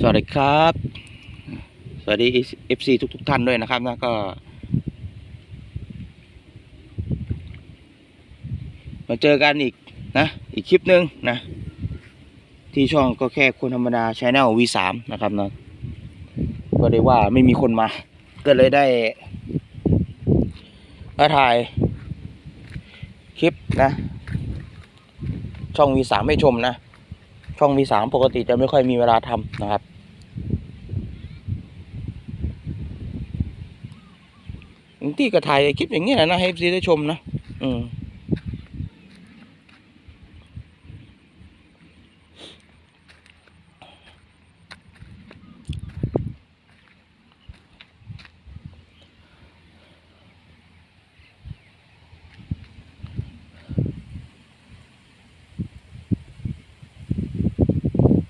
สวัสดีครับ สวัสดี FC ทุกทุกๆท่านด้วยนะครับนะก็ มาเจอกันอีกนะ อีกคลิปหนึ่งนะ ที่ช่องก็แค่คนธรรมดาชแนล V3 นะครับนะก็ได้ว่าไม่มีคนมา ก็เลยได้มาถ่ายคลิปนะ ช่อง V3 ให้ชมนะ ช่องมีสามปกติจะไม่ค่อยมีเวลาทำนะครับ ที่ก็ถ่ายคลิปอย่างเงี้ยนะให้ซีได้ชมนะ อืม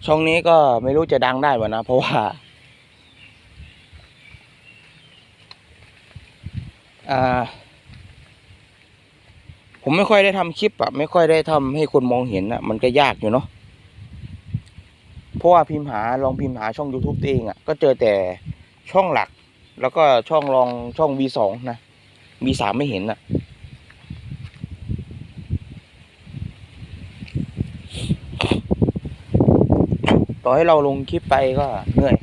ช่องนี้ก็ไม่รู้จะดังได้ป่ะนะ เพราะว่าผมไม่ค่อยได้ทำคลิปอะไม่ค่อยได้ทำให้คนมองเห็นอะมันก็ยากอยู่เนาะเพราะว่าพิมพ์หาลองพิมพ์หาช่อง YouTube ตัวเองอะก็เจอแต่ช่องหลัก แล้วก็ช่องรองช่อง V2 นะ V3 ไม่เห็นอะ ต่อให้เราลงคลิปไปก็เหนื่อย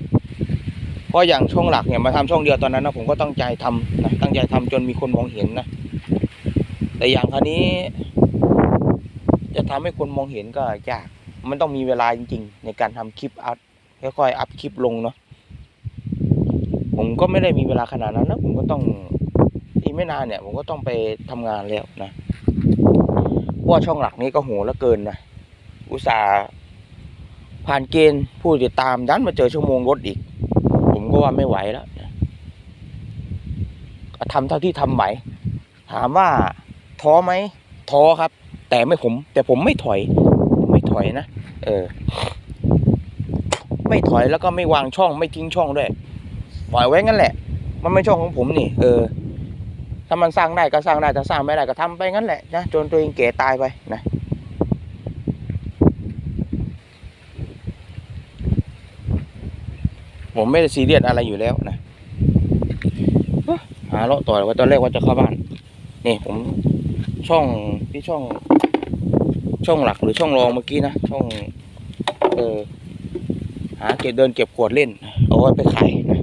เพราะอย่างช่องหลักเนี่ยมาทำช่องเดียวตอนนั้นนะผมก็ตั้งใจทำนะตั้งใจทำจนมีคนมองเห็นนะ แต่อย่างคราวนี้ จะทำให้คนมองเห็นก็ยาก มันต้องมีเวลาจริง ๆ ในการทำคลิปอัพค่อยๆอัพคลิปลงเนาะ ผมก็ไม่ได้มีเวลาขนาดนั้นนะผมก็ต้องอีกไม่นานเนี่ย ผมก็ต้องไปทำงานแล้วนะเพราะว่าช่องหลักนี้ก็โหแล้วเกินนะอุตส่าห์ ผ่านเกณฑ์ผู้ติดตามดันมาเจอชั่วโมงรถอีก ผมก็ว่าไม่ไหวแล้วก็ทำเท่าที่ทำไหวถามว่าท้อไหมท้อครับ แต่ไม่ผม แต่ผมไม่ถอย ไม่ถอยนะเออ ไม่ถอยแล้วก็ไม่วางช่องไม่ทิ้งช่องด้วยปล่อยไว้งั้นแหละ มันไม่ช่องของผมนี่ เออ ถ้ามันสร้างได้ก็สร้างได้ถ้าสร้างไม่ได้ก็ทำไปงั้นแหละนะจนตัวเองแก่ตายไปนะ ผมไม่ได้ซีเรียสอะไรอยู่แล้วนะหาเลาะต่อว่าตอนแรกว่าจะเข้าบ้าน นี่ผมช่องที่ช่อง ช่องหลักหรือช่องรองเมื่อกี้นะช่องเออหาเก็บเดินเก็บขวดเล่น เอาไว้ไปขายนะ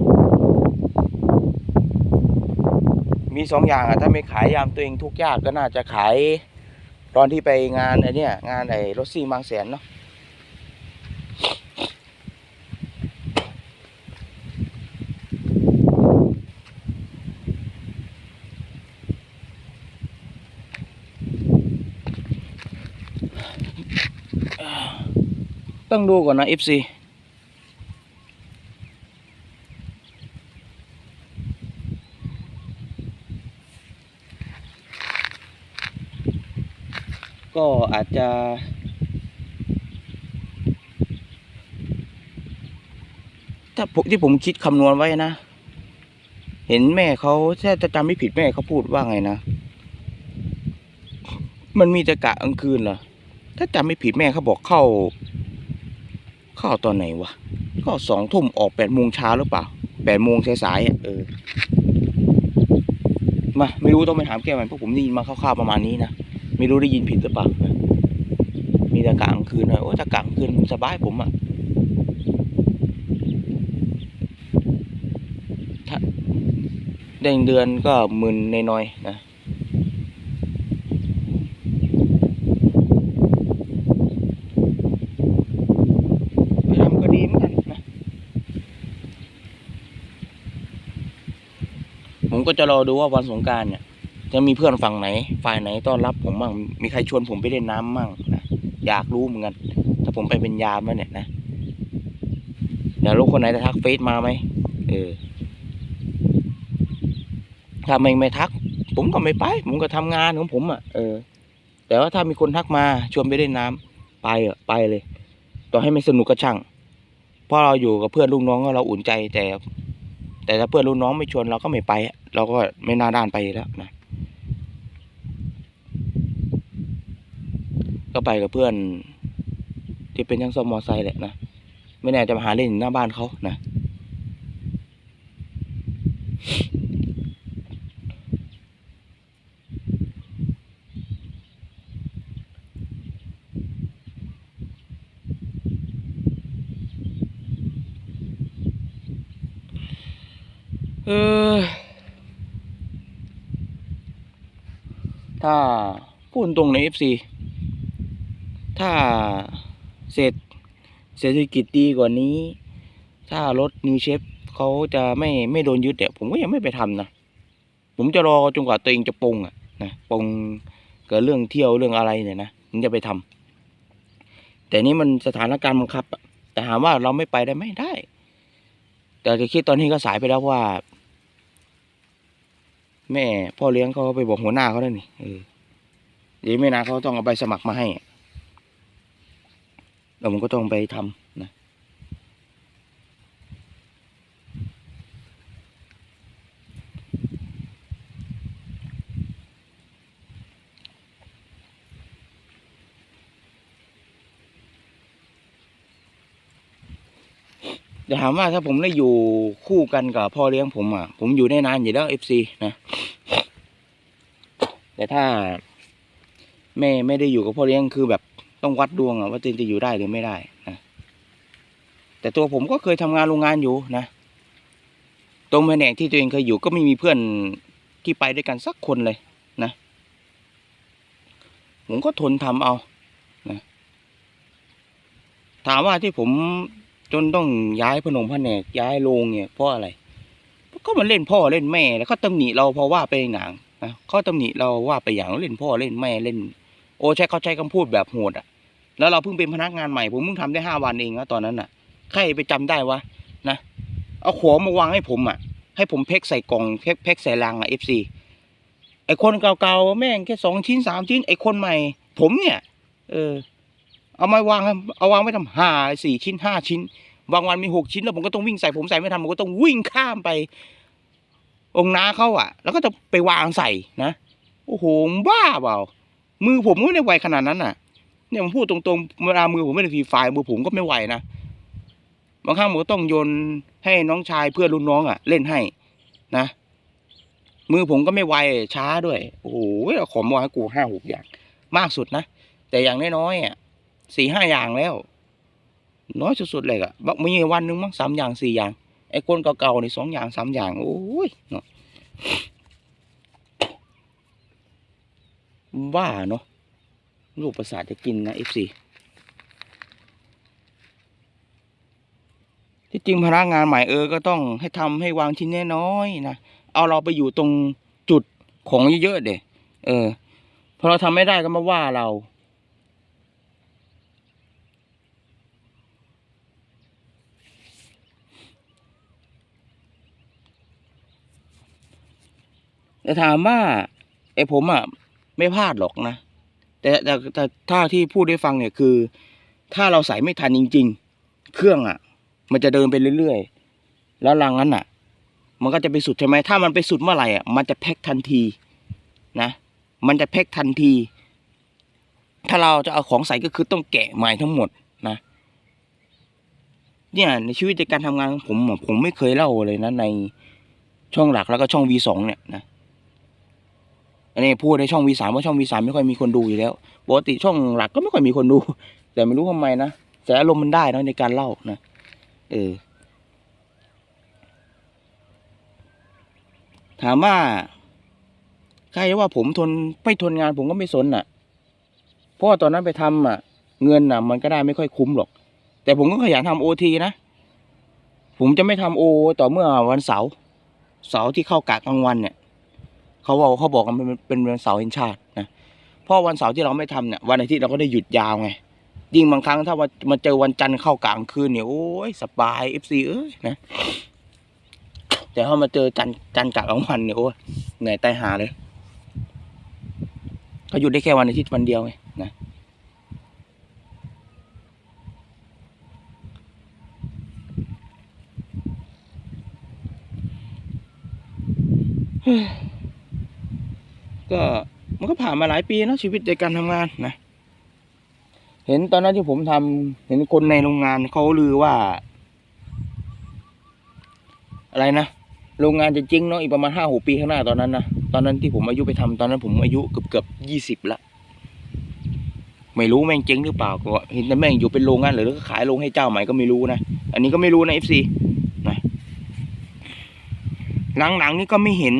มีสองอย่างอะถ้าไม่ขายยามตัวเองทุกยากก็น่าจะขาย ตอนที่ไปงานไอ้เนี่ยงานไอ้รถซี่บางแสนเนาะ ต้องดูก่อนนะ FC ก็อาจจะ ถ้าที่ผมคิดคำนวณไว้นะ เห็นแม่เขาถ้าจะจำไม่ผิดแม่เขาพูดว่าไงนะ มันมีแต่กะกลางคืนเหรอ ถ้าจำไม่ผิดแม่เขาบอกเข้า เข้าตอนไหนวะก็สองทุ่มออกแปดโมงเช้าหรือเปล่าแปดโมงสายๆเออมาไม่รู้ต้องไปถามแกมันเพราะผมได้ยินมาคร่าวๆประมาณนี้นะไม่รู้ได้ยินผิดหรือเปล่านะมีแต่กลางคืนหนะโอ้ถ้ากลางคืนสบายผมอะถ้าได้เงินเดือนก็หมื่นน้อยๆนะ ไปทำก็ดีเหมือนกันนะ ผม ก็จะรอดูว่าวันสงการเนี่ย จะมีเพื่อนฝั่งไหน ฝ่ายไหนต้อนรับผมบ้างมีใครชวนผมไปเล่นน้ำบ้างนะอยากรู้เหมือนกัน ถ้าผมไปเป็นยามแล้วเนี่ยนะเดี๋ยวลูกคนไหนจะทักเฟซมาไหมเออถ้าไม่ไม่ทัก ผมก็ไม่ไป ผมก็ทำงานของผมอะเออ แต่ว่าถ้ามีคนทักมาชวนไปเล่นน้ำไปอะไปเลย ต่อให้ไม่สนุกก็ช่างเพราะเราอยู่กับเพื่อนลูกน้องก็เราอุ่นใจแต่ แต่ถ้าเพื่อนรุ่นน้องไม่ชวนเราก็ไม่ไป เราก็ไม่น่าด้านไปแล้วนะ ก็ไปกับเพื่อน ที่เป็นช่างซ่อมมอไซค์แหละนะไม่แน่จะมาหาเล่นหน้าบ้านเขานะ ออถ้าพูดตรงใน FC ถ้าเศรษฐเศรษฐกิจดีกว่านี้ ถ้ารถนิวเชฟเขาจะไม่ไม่โดนยึดเนี่ยผมก็ยังไม่ไปทำนะ ผมจะรอจนกว่าตัวเองจะปรงอะนะปรงกับเรื่องเที่ยวเรื่องอะไรเนี่ยนะถึงจะไปทำแต่นี่มันสถานการณ์บังคับแต่ถามว่าเราไม่ไปได้ไหมได้ แต่คิดตอนนี้ก็สายไปแล้วว่า แม่พ่อเลี้ยงเขาไปบอกหัวหน้าเขาแล้นี่เออเดี๋ยวไม่นานเขาต้องเอาใบสมัครมาให้อะแล้วผมก็ต้องไปทำนะจะถามว่าถ้าผมได้อยู่คู่กันกับพ่อเลี้ยงผมอะ ผมอยู่ได้นานอยู่แล้วเอฟซีนะ ถ้า แม่ไม่ได้อยู่กับพ่อเลี้ยงคือแบบต้องวัดดวงอะว่าตัวเองจะอยู่ได้หรือไม่ได้นะแต่ตัวผมก็เคยทำงานโรงงานอยู่นะตรงแผนกที่ตัวเองเคยอยู่ก็ไม่มีเพื่อนที่ไปด้วยกันสักคนเลยนะผมก็ทนทำเอานะถามว่าที่ผมจนต้องย้ายพนมพระแนกย้ายโรงเนี่ยเพราะอะไรก็มันเล่นพ่อเล่นแม่แล้วก็ตำหนิเราเพราะว่าไปหนัง นะเขาตำหนิเราว่าไปอย่างเล่นพ่อเล่นแม่เล่น โอ้ใช่เขาใช้คำพูดแบบโหดอะ แล้วเราเพิ่งเป็นพนักงานใหม่ผมเพิ่งทำได้ห้าวันเองนะตอนนั้นอะใครไปจำได้วะนะเอาขวมาวางให้ผมอะ ให้ผมเพ็กใส่กล่องเพกเพ็กใส่ลังอะเอฟซีไอคนเก่าๆแม่งแค่สองชิ้นสามชิ้นไอคนใหม่ ผมเนี่ย เออ เอามาวางเอาวางไม่ทำห้าสี่ชิ้นห้าชิ้นบางวันมีหกชิ้นแล้วผมก็ต้องวิ่งใส่ผมใส่ไม่ทันผมก็ต้องวิ่งข้ามไป องค์น้าเขาอะ แล้วก็จะไปวางใส่นะโอ้โหบ้าเปล่ามือผมก็ไม่ได้ไวขนาดนั้นน่ะ เนี่ยผมพูดตรงๆเวลามือผมไม่ได้ฟรีไฟมือผมก็ไม่ไหวนะบางครั้งผมก็ต้องโยนให้น้องชายเพื่อนรุ่นน้องอะ เล่นให้นะมือผมก็ไม่ไวช้าด้วย โอ้โหเอาของมาให้กูห้าหกอย่าง มากสุดนะแต่อย่างน้อยๆอะสี่ห้าอย่างแล้ว น้อยสุดๆเลยอะบักมีวันนึงมั้งสามอย่างสี่อย่าง ไอ้คนเก่าๆนี่สองอย่างสามอย่างโอ้ยเนาะว่าเนาะลูกประสาทจะกินนะเอฟซีที่จริงพนักงานใหม่เออก็ต้องให้ทำให้วางชิ้นน้อยๆนะเอาเราไปอยู่ตรงจุดของเยอะๆเด็เออพอเราทำไม่ได้ก็มาว่าเรา แต่ถามว่าไอ้ผมอะไม่พลาดหรอกนะแต่แต่แต่ถ้าที่พูดได้ฟังเนี่ยคือ ถ้าเราใส่ไม่ทันจริง ๆ เครื่องอะ มันจะเดินไปเรื่อยๆ แล้วรังนั้นอะ มันก็จะไปสุดใช่ไหมถ้ามันไปสุดเมื่อไหร่อะมันจะแพ็คทันทีนะ มันจะแพ็คทันที ถ้าเราจะเอาของใส่ก็คือต้องแกะใหม่ทั้งหมดนะเนี่ยในชีวิตในการทำงานของผมผมไม่เคยเล่าเลยนะในช่องหลักแล้วก็ช่อง V2 เนี่ยนะ อันนี้พูดในช่อง V3 ว่าช่อง V3 ไม่ค่อยมีคนดูอยู่แล้วปกติช่องหลักก็ไม่ค่อยมีคนดู แต่ไม่รู้ทำไมนะแต่อารมณ์มันได้นะในการเล่านะเออ ถามว่าใครว่าผมทนไม่ทนงานผมก็ไม่สนอะ เพราะตอนนั้นไปทำอะ เงินอะ มันก็ได้ไม่ค่อยคุ้มหรอก แต่ผมก็ขยันทำโอทีนะ ผมจะไม่ทำโอ ต่อเมื่อวันเสาร์เสาร์ที่เข้ากะกลางวันเนี่ย เขาบอกเขาบอกกันเป็นวันเสาร์แห่งชาตินะเพราะวันเสาร์ที่เราไม่ทำเนี่ยวันอาทิตย์เราก็ได้หยุดยาวไงยิ่งบางครั้งถ้าว่ามาเจอวันจันทร์เข้ากลางคืนเนี่ยโอ้ยสบายเอฟซีเอ้ยนะแต่ถ้ามาเจอจันทร์จันทร์กะกลางวันเนี่ยโอ้ยเหนื่อยตายหาเลยเขาหยุดได้แค่วันอาทิตย์วันเดียวไงนะ ก็มันก็ผ่านมาหลายปีเนะชีวิตในการทำงานนะเห็นตอนนั้นที่ผมทำเห็นคนในโรงงานเขาลือว่า อะไรนะโรงงานจะจริงเนาะอีกประมาณห้าหกปีข้างหน้าตอนนั้นนะตอนนั้นที่ผมอายุไปทำตอนนั้นผมอายุเกือบเกือบยี่สิบละไม่รู้แม่งจริงหรือเปล่าก็เห็นแต่แม่งอยู่เป็นโรงงานหรือก็ขายโรงให้เจ้าใหม่ก็ไม่รู้นะอันนี้ก็ไม่รู้นะเอฟซีนะหลังๆนี่ก็ไม่เห็น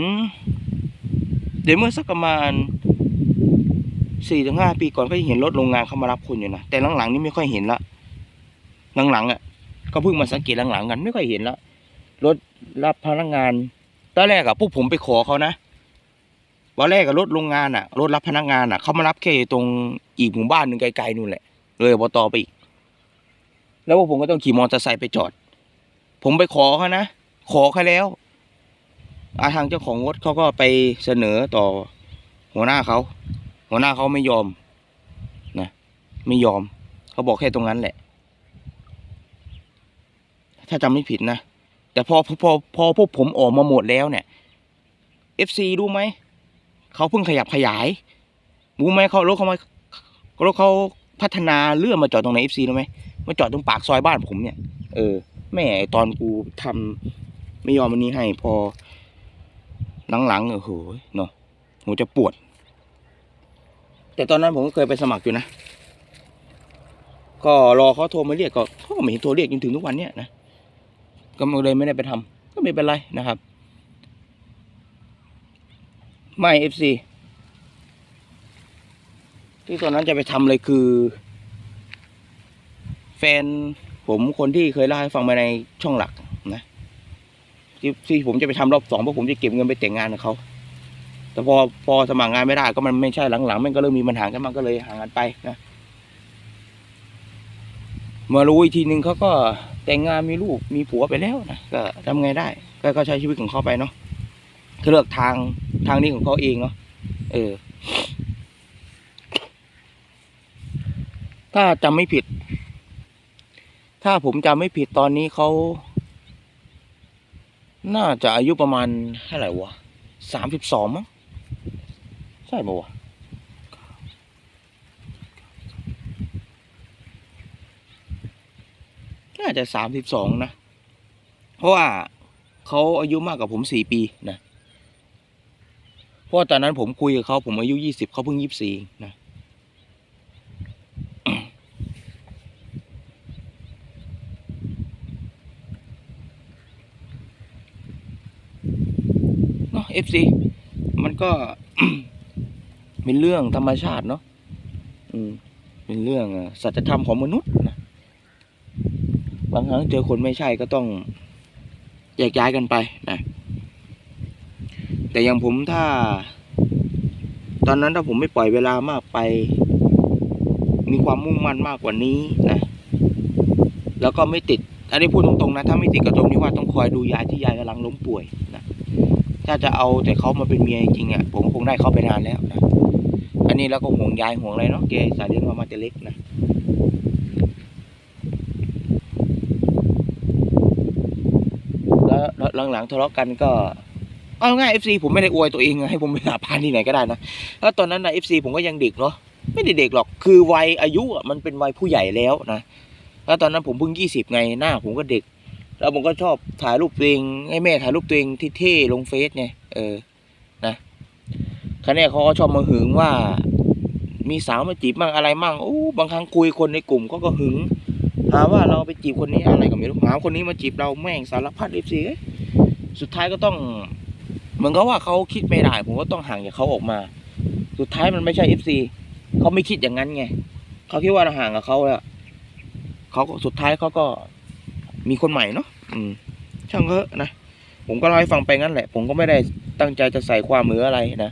เดี๋ยวเมื่อสักประมาณสี่ถึงห้าปีก่อนก็ยังเห็นรถโรงงานเข้ามารับคนอยู่นะแต่หลังๆนี่ไม่ค่อยเห็นละหลังๆอะ ก็เพิ่งมาสังเกตหลังๆกัน ไม่ค่อยเห็นละรถรับพนักงานตอนแรกอะพวกผมไปขอเขานะวันแรกกับรถโรงงานอะรถรับพนักงานอะเขามารับแค่ตรงอีกหมู่บ้านหนึ่งไกลๆนู่นแหละ เลยอบตไปอีก แล้วพวกผมก็ต้องขี่มอเตอร์ไซค์ไปจอด ผมไปขอเขานะขอเขาแล้ว ทางเจ้าของรถเขาก็ไปเสนอต่อหัวหน้าเขา หัวหน้าเขาไม่ยอมนะไม่ยอม เขาบอกแค่ตรงนั้นแหละ ถ้าจำไม่ผิดนะ แต่พอพอพอพวกผมออกมาหมดแล้วเนี่ย FC รู้ไหม เขาเพิ่งขยับขยายรู้ไหมเขารถเขามารถเขาพัฒนาเลื่อนมาจอดตรงไหน FC รู้ไหมมาจอดตรงปากซอยบ้านผมเนี่ย เออ แม่ตอนกูทำไม่ยอมมันนี้ให้พอ หลังๆเออโหยเนาะหัวจะปวด แต่ตอนนั้นผมก็เคยไปสมัครอยู่นะ ก็รอเขาโทรมาเรียกก็เขาก็ไม่เห็นโทรเรียกจนถึงทุกวันเนี้ยนะก็เลยไม่ได้ไปทำก็ไม่เป็นไรนะครับ ไม่เอฟซีที่ตอนนั้นจะไปทำเลยคือ แฟนผมคนที่เคยเล่าให้ฟังมาในช่องหลักนะ ที่ที่ผมจะไปทำรอบสองเพราะผมจะเก็บเงินไปแต่งงานกับเขาแต่พอพอสมัครงานไม่ได้ก็มันไม่ใช่หลังๆมันก็เริ่มมีปัญหากันมันก็เลยห่างกันไปนะมารู้อีกทีนึงเขาก็แต่งงานมีลูกมีผัวไปแล้วนะก็ทำไงได้ ก็ก็ใช้ชีวิตของเขาไปเนาะเขาเลือกทางทางนี้ของเขาเองเนาะเออ ถ้าจำไม่ผิด ถ้าผมจำไม่ผิดตอนนี้เขา น่าจะอายุประมาณเท่าไหร่วะสามสิบสองมั้งใช่ปะวะน่าจะสามสิบสองนะ เพราะว่าเขาอายุมากกว่าผมสี่ปีนะ เพราะตอนนั้นผมคุยกับเขาผมอายุยี่สิบเขาเพิ่งยี่สิบสี่นะ เนาะ FC มันก็ เป็นเรื่องธรรมชาติเนาะอืม เป็นเรื่องสัจธรรมของมนุษย์นะบางครั้งเจอคนไม่ใช่ก็ต้องแยกย้ายกันไปนะแต่อย่างผมถ้า ตอนนั้นถ้าผมไม่ปล่อยเวลามากไป มีความมุ่งมั่นมากกว่านี้นะแล้วก็ไม่ติดอันนี้พูดตรงๆนะ ถ้าไม่ติดกระตรงที่ว่าต้องคอยดูยายที่ยายกำลังล้มป่วย ถ้าจะเอาแต่เขามาเป็นเมียจริงๆอะผมคงได้เขาไปนานแล้วนะอันนี้แล้วก็ห่วงยายห่วงอะไรเนาะแกสายเลี้ยงเรามาแต่เล็กนะแล้วหลังๆทะเลาะกันก็เอาง่ายเอฟซีผมไม่ได้อวยตัวเองให้ผมไปหาพานที่ไหนก็ได้นะแล้วตอนนั้นนะเอฟซีผมก็ยังเด็กเนาะไม่ได้เด็กหรอกคือวัยอายุมันเป็นวัยผู้ใหญ่แล้วนะแล้วตอนนั้นผมเพิ่งยี่สิบไงหน้าผมก็เด็ก แล้วผมก็ชอบถ่ายรูปตัวเองให้แม่ถ่ายรูปตัวเองที่เท่ลงเฟซไงเออนะครั้นี้เขาก็ชอบมาหึงว่า มีสาวมาจีบมั่งอะไรมั่งโอ้บางครั้งคุยคนในกลุ่มก็ก็หึงหาว่าเราไปจีบคนนี้อะไรก็ไม่รู้หาคนนี้มาจีบเราแม่งสารพัดเอฟซีสุดท้ายก็ต้องเหมือนกับว่าเขาคิดไม่ได้ผมก็ต้องห่างจากเขาออกมา สุดท้ายมันไม่ใช่เอฟซีเขาไม่คิดอย่างนั้นไงเขาคิดว่าเราห่างกับเขาแล้วเขาก็สุดท้ายเขาก็ มีคนใหม่เนาะอืม ช่างเถอะนะผมก็เล่าให้ฟังไปงั้นแหละ ผมก็ไม่ได้ตั้งใจจะใส่ความมืออะไรนะ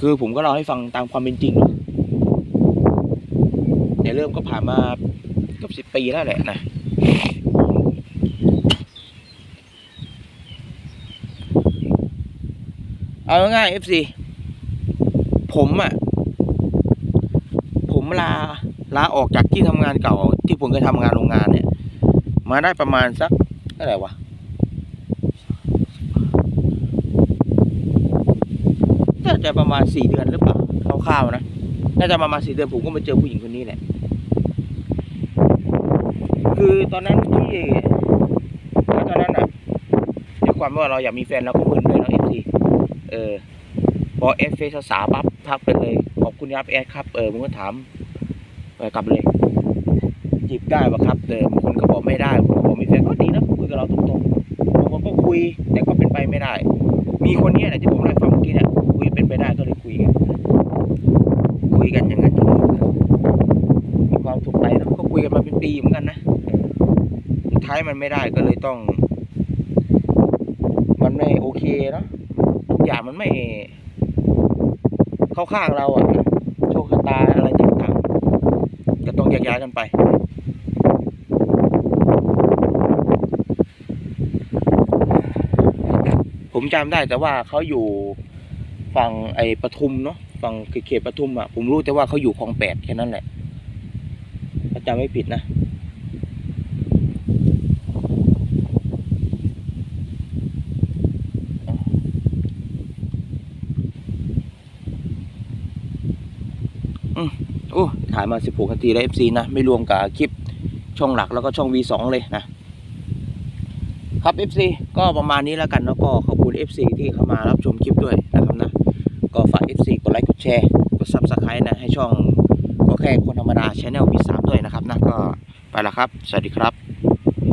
คือผมก็เล่าให้ฟังตามความเป็นจริงเนาะแต่เริ่มก็ผ่านมาเกือบสิบปีแล้วแหละนะเอาง่ายๆ FC ผมอะ่ะ ผมลาลาออกจากที่ทำงานเก่าที่ผมเคยทำงานโรงงานเนี่ย มาได้ประมาณสักเท่าไหร่วะน่าจะประมาณสี่เดือนหรือเปล่าคร่าวๆนะน่าจะประมาณสี่เดือนผมก็มาเจอผู้หญิงคนนี้แหละคือตอนนั้นที่ตอนนั้นอะด้วยความว่าเราอยากมีแฟนเราก็มึนด้วยเนาะเอฟซีเออพอเอฟเฟซสาปั๊บทักไปเลยขอบคุณครับแอดครับเออผมก็ถามเออกลับเลย จีบได้ปะครับแต่บางคนก็บอกไม่ได้บางคนก็บอกมีแฟนก็ดีนะคุยกับเราตรงๆบางคนก็คุยแต่ก็เป็นไปไม่ได้ มีคนเนี้ยแหละที่ผมเล่าให้ฟังเมื่อกี้เนี่ยคุยเป็นไปได้ก็เลยคุยกันคุยกันอย่างนั้นอย่างนี้มีความถูกไปนะก็คุยกันมาเป็นปีเหมือนกันนะสุดท้ายมันไม่ได้ก็เลยต้อง มันไม่โอเคเนอะทุกอย่างมันไม่ เข้าข้างเราอะนะโชคชะตาอะไรต่างๆก็ต้องแยกย้ายกันไป ผมจำได้แต่ว่าเขาอยู่ฝั่งไอ้ปทุมเนาะฝั่งเขตปทุมอะผมรู้แต่ว่าเขาอยู่คลองแปดแค่นั้นแหละถ้าจำไม่ผิดนะโอ้ถ่ายมา 16 นาทีแล้ว FC นะ ไม่รวมกับคลิปช่องหลักแล้วก็ช่อง V2 เลยนะ ครับ FC ก็ประมาณนี้แล้วกันแล้วก็ขอบคุณ FC ที่เข้ามารับชมคลิปด้วยนะครับนะก็ฝาก FC กดไลค์กดแชร์กด Subscribe นะให้ช่องก็แค่คนธรรมดาช anel V3 ด้วยนะครับนะก็ไปละครับ สวัสดีครับ